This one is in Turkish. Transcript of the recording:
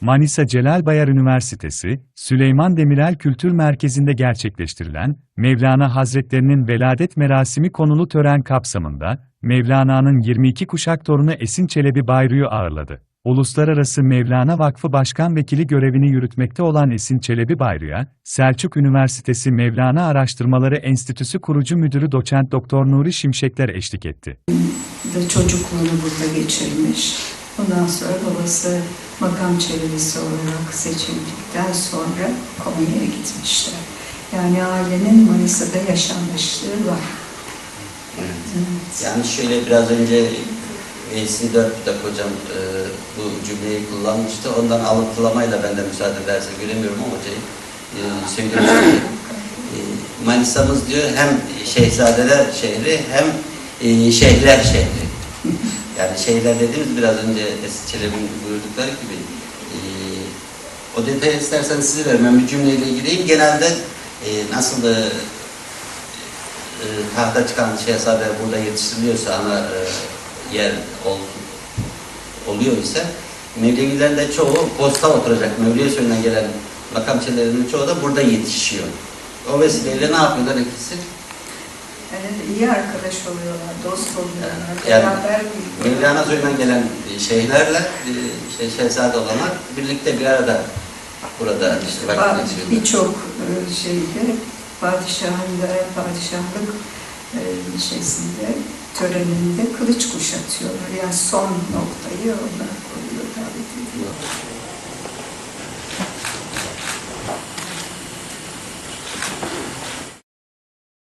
Manisa Celal Bayar Üniversitesi, Süleyman Demirel Kültür Merkezi'nde gerçekleştirilen Mevlana Hazretlerinin veladet merasimi konulu tören kapsamında Mevlana'nın 22 kuşak torunu Esin Çelebi Bayru'yu ağırladı. Uluslararası Mevlana Vakfı Başkan Vekili görevini yürütmekte olan Esin Çelebi Bayru'ya, Selçuk Üniversitesi Mevlana Araştırmaları Enstitüsü kurucu müdürü doçent doktor Nuri Şimşekler eşlik etti. çocukluğunu burada geçirmiş. Ondan sonra babası makam çevirisi olarak seçildikten sonra Konya'ya gitmişler. Yani ailenin Manisa'da yaşanmışlığı var. Evet. Yani şöyle biraz önce Veysi Dört'te hocam e, bu cümleyi kullanmıştı. Ondan alıntılamayla ben de müsaade ederse göremiyorum ama hocayı e. E, Manisa'mız diyor hem şehzadeler şehri hem e, şehirler şehri. Yani şehirler dediğimiz biraz önce Eski Çelebi'nin buyurdukları gibi e, o detayı istersen size vermem. Bir cümleyle gireyim. Genelde e, nasıl da e, tahta çıkan şehzade burada yetiştiriliyorsa ana e, yer ol, oluyor ise Mevlevilerin de çoğu posta oturacak. Mevliye soyundan gelen makamçelerinin çoğu da burada yetişiyor. O vesileyle ne yapıyorlar ikisi? Yani iyi arkadaş oluyorlar, dost oluyorlar, Yani beraber Mevlana gelen e, şeyhlerle e, şey, şehzade olanlar birlikte bir arada burada işte vakit geçiriyorlar. Birçok e, şeyde padişahın da padişahlık şeysinde töreninde kılıç kuşatıyorlar. Yani son noktayı onlar koyuyor davet ediyor.